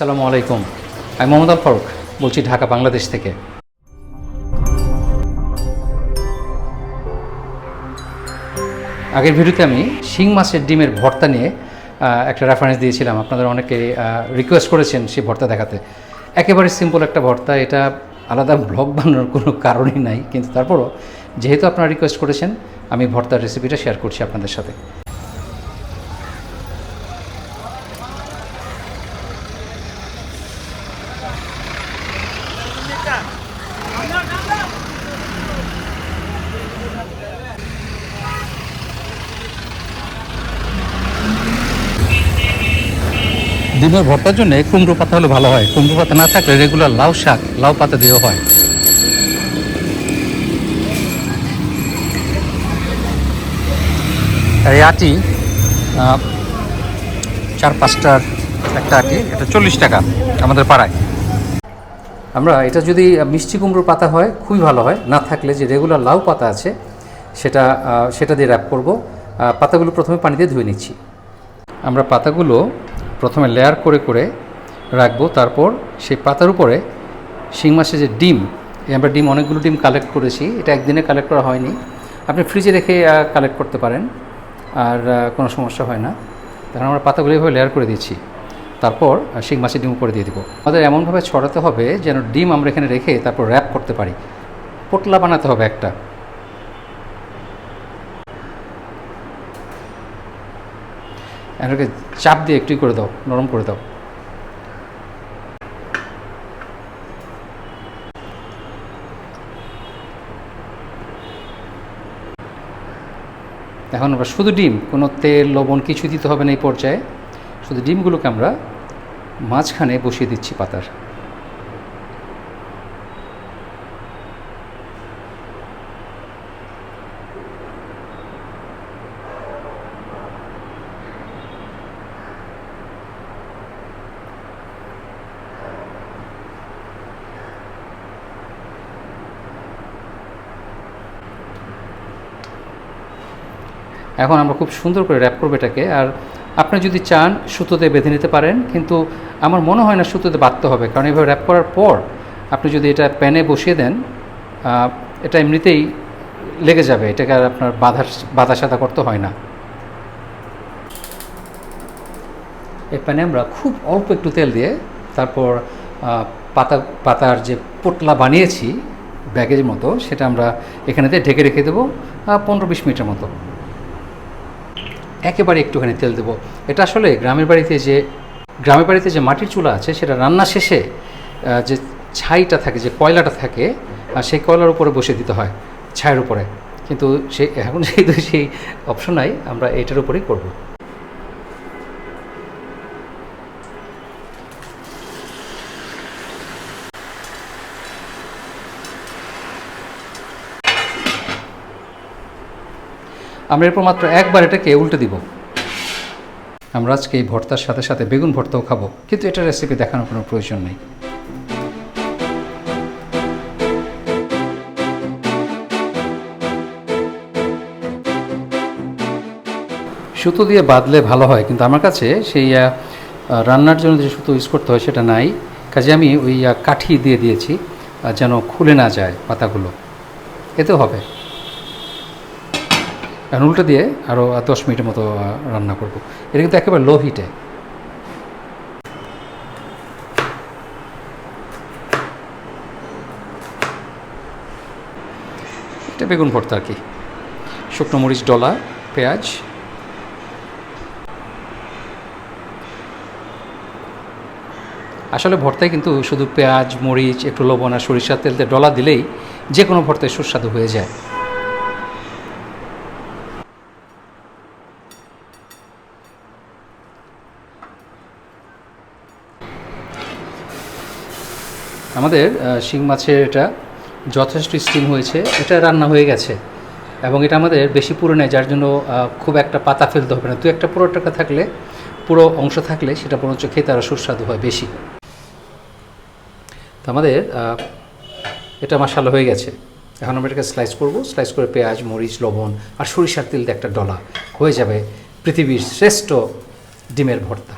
আসসালামু আলাইকুম। আমি মোহাম্মদ আল ফারুক, বলছি ঢাকা, বাংলাদেশ থেকে। আগের ভিডিওতে আমি শিং মাছের ডিমের ভর্তা নিয়ে একটা রেফারেন্স দিয়েছিলাম। আপনাদের অনেকে রিকোয়েস্ট করেছেন সেই ভর্তা দেখাতে। একেবারে সিম্পল একটা ভর্তা, এটা আলাদা ব্লগ বানানোর কোনো কারণই নাই। কিন্তু তারপরও, যেহেতু আপনারা রিকোয়েস্ট করেছেন, আমি ভর্তার রেসিপিটা শেয়ার করছি আপনাদের সাথে। ডিমের ভর্তার জন্য কুমড়ো পাতা হলে ভালো হয়। কুমড়ো পাতা না থাকলে রেগুলার লাউ শাক, লাউ পাতা দিয়েও হয়। আর এই আটি চার পাঁচটার একটা আটি, এটা চল্লিশ টাকা আমাদের পাড়ায়। আমরা এটা যদি মিষ্টি কুমড়োর পাতা হয়, খুবই ভালো হয়। না থাকলে যে রেগুলার লাউ পাতা আছে, সেটা সেটা দিয়ে র্যাপ করব। পাতাগুলো প্রথমে পানিতে ধুয়ে নিচ্ছি। আমরা পাতাগুলো প্রথমে লেয়ার করে করে রাখব, তারপর সেই পাতার উপরে শিং মাছের যে ডিম আমরা ডিম অনেকগুলো ডিম কালেক্ট করেছি, এটা একদিনে কালেক্ট করা হয়নি। আপনি ফ্রিজে রেখে কালেক্ট করতে পারেন, আর কোনো সমস্যা হয় না। তখন আমরা পাতাগুলো এভাবে লেয়ার করে দিচ্ছি তারপর শিং মাছের ডিম উপরে দিয়ে দিব। আমাদের এমনভাবে ছড়াতে হবে যেন ডিম আমরা এখানে রেখে তারপর র্যাপ করতে পারি। পোটলা বানাতে হবে একটা। এটাকে চাপ দিয়ে একটু করে দাও, নরম করে দাও। এখন আমরা শুধু ডিম, কোনো তেল, লবণ কিছু দিতে হবে না এই পর্যায়ে। শুধু ডিমগুলোকে আমরা মাঝখানে বসিয়ে দিচ্ছি পাতার। এখন আমরা খুব সুন্দর করে র্যাপ করব এটাকে। আর আপনি যদি চান, সুতোতে বেঁধে নিতে পারেন, কিন্তু আমার মনে হয় না সুতোতে বাঁধতে হবে, কারণ এভাবে র্যাপ করার পর আপনি যদি এটা প্যানে বসিয়ে দেন এটা এমনিতেই লেগে যাবে, এটাকে আর আপনার বাঁধার বাঁধা সাদা করতে হয় না। এই প্যানে আমরা খুব অল্প একটু তেল দিয়ে তারপর পাতা, পাতার যে পোটলা বানিয়েছি ব্যাগের মতো, সেটা আমরা এখানে দিয়ে ঢেকে রেখে দেবো পনেরো বিশ মিনিটের মতো। একেবারে একটুখানি তেল দেবো। এটা আসলে গ্রামের বাড়িতে যে, গ্রামের বাড়িতে যে মাটির চুলা আছে, সেটা রান্না শেষে যে ছাইটা থাকে, যে কয়লাটা থাকে সেই কয়লার উপরে বসে দিতে হয়, ছাইয়ের উপরে। কিন্তু সে, এখন যেহেতু সেই অপশন নাই, আমরা এটার উপরেই করব। আমরা এরপর মাত্র একবার এটাকে উল্টে দিব। আমরা আজকে এই ভর্তার সাথে সাথে বেগুন ভর্তাও খাব, কিন্তু এটা রেসিপি দেখানোর কোনো প্রয়োজন নেই। সুতো দিয়ে বাঁধলে ভালো হয়, কিন্তু আমার কাছে সেই রান্নার জন্য যে সুতো ইউজ করতে হয় সেটা নাই। কাজে আমি ওই কাঠি দিয়ে দিয়েছি যেন খুলে না যায় পাতাগুলো। এতেও হবে। এখন উল্টো দিয়ে আরও দশ মিনিটের মতো রান্না করব। এটা কিন্তু একেবারে লো হিটে এটা বেগুন ভর্তা আর কি। শুকনো মরিচ, ডলা, পেঁয়াজ। আসলে ভর্তায় কিন্তু শুধু পেঁয়াজ, মরিচ, একটু লবণ আর সরিষার তেল দিয়ে ডলা দিলেই যে কোনো ভর্তায় সুস্বাদু হয়ে যায়। আমাদের শিং মাছের এটা যথেষ্ট স্টিম হয়েছে, এটা রান্না হয়ে গেছে। এবং এটা আমাদের বেশি পুরো নেয় যার জন্য খুব একটা পাতা ফেলতে হবে না। দু একটা পুরো টাকা থাকলে, পুরো অংশ থাকলে সেটা বরঞ্চ খেতে আরও সুস্বাদু হয় বেশি। তো আমাদের এটা মশালা হয়ে গেছে। এখন আমরা এটাকে স্লাইস করব। স্লাইস করে পেঁয়াজ, মরিচ, লবণ আর সরিষার তেল দিয়ে একটা ডলা। হয়ে যাবে পৃথিবীর শ্রেষ্ঠ ডিমের ভর্তা।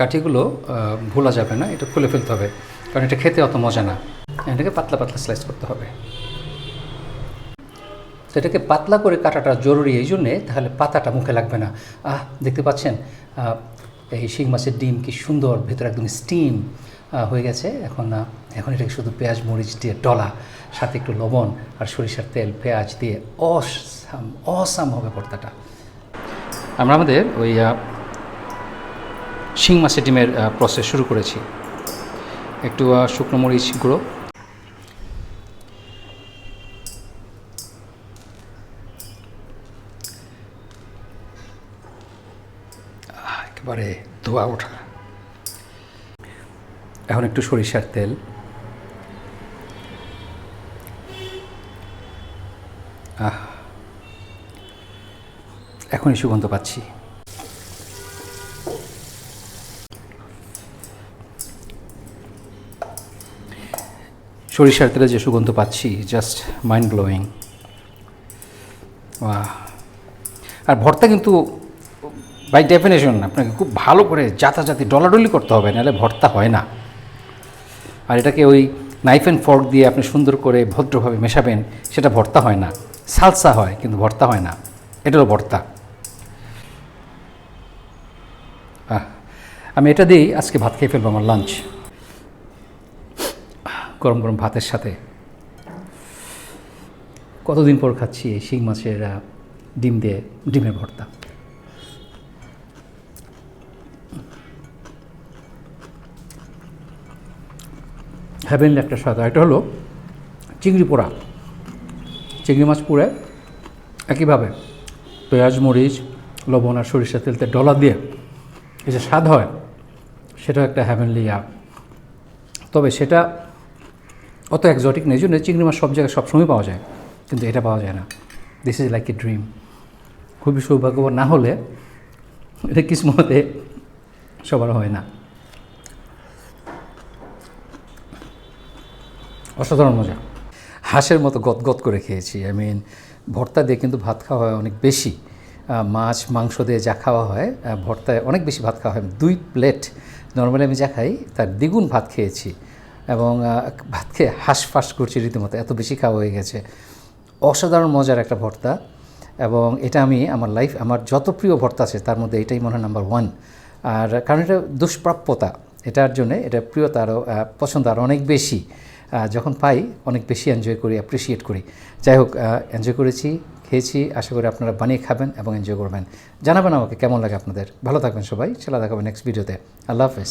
কাঠিগুলো ভোলা যাবে না এটা খুলে ফেলতে হবে কারণ এটা খেতে অত মজা না। এটাকে পাতলা পাতলা স্লাইস করতে হবে। তো এটাকে পাতলা করে কাটাটা জরুরি এই জন্যে তাহলে পাতাটা মুখে লাগবে না। আহ দেখতে পাচ্ছেন? এই শিং মাছের ডিম কি সুন্দর ভেতরে একদম স্টিম হয়ে গেছে। এখন আহ, এখন এটাকে শুধু পেঁয়াজ মরিচ দিয়ে ডলা সাথে একটু লবণ আর সরিষার তেল পেঁয়াজ দিয়ে অসাম অসাম হবে ভর্তাটা। আমরা আমাদের ওই শিং মাছের ডিমের প্রসেস শুরু করেছি। একটু শুকনো মরিচ গুঁড়ো। একেবারে ধোয়া ওঠা। এখন একটু সরিষার তেল। এখনই সুগন্ধ পাচ্ছি। সরিষার তেলে যে সুগন্ধ পাচ্ছি জাস্ট মাইন্ড ব্লোয়িং আর ভর্তা কিন্তু বাই ডেফিনেশন আপনাকে খুব ভালো করে জাতাজাতি ডলাডলি করতে হবে, নাহলে ভর্তা হয় না। আর এটাকে ওই নাইফ অ্যান্ড ফর্ক দিয়ে আপনি সুন্দর করে ভদ্রভাবে মেশাবেন, সেটা ভর্তা হয় না। সালসা হয়, কিন্তু ভর্তা হয় না। এটা হলো ভর্তা আমি এটা দিয়েই আজকে ভাত খেয়ে ফেলব আমার লাঞ্চ গরম গরম ভাতের সাথে। কতদিন পর খাচ্ছি এই শিং মাছের ডিম দিয়ে, ডিমের ভর্তা? হ্যাভেনলি একটা স্বাদ এটা হলো চিংড়ি পোড়া। চিংড়ি মাছ পুড়ে একইভাবে পেঁয়াজ, মরিচ, লবণ আর সরিষা তেলতে ডলা দিয়ে এই যে স্বাদ হয়, সেটাও একটা হ্যাভেনলি আ তবে সেটা অত একজটিক নেই জন্য চিংড়ি মাছ সব জায়গায় সবসময় পাওয়া যায়, কিন্তু এটা পাওয়া যায় না। This is like a dream খুবই সৌভাগ্যবান, না হলে এটা কিসমতে সবার হয় না। অসাধারণ মজা। হাঁসের মতো গদগদ করে খেয়েছি। আই মিন ভর্তা দিয়ে কিন্তু ভাত খাওয়া হয় অনেক বেশি। মাছ, মাংস দিয়ে যা খাওয়া হয় ভর্তায় অনেক বেশি ভাত খাওয়া হয়। দুই প্লেট নর্মালি আমি যা খাই, তার দ্বিগুণ ভাত খেয়েছি। এবং আহ, ভাত খেয়ে হাঁস ফাঁস করছি রীতিমতো এত বেশি খাওয়া হয়ে গেছে। অসাধারণ মজার একটা ভর্তা এবং এটা আমি আমার লাইফ আমার যত প্রিয় ভর্তা আছে তার মধ্যে এটাই মনে হয় নাম্বার ওয়ান আর কারণ এটা দুষ্প্রাপ্যতা এটার জন্য এটা প্রিয়তা আরও পছন্দ আরও অনেক বেশি। যখন পাই অনেক বেশি এনজয় করি অ্যাপ্রিসিয়েট করি। যাই হোক এনজয় করেছি খেয়েছি আশা করি আপনারা বানিয়ে খাবেন এবং এনজয় করবেন। জানাবেন আমাকে কেমন লাগে আপনাদের। ভালো থাকবেন সবাই চলা দেখাবেন নেক্সট ভিডিওতে আল্লাহ হাফেজ।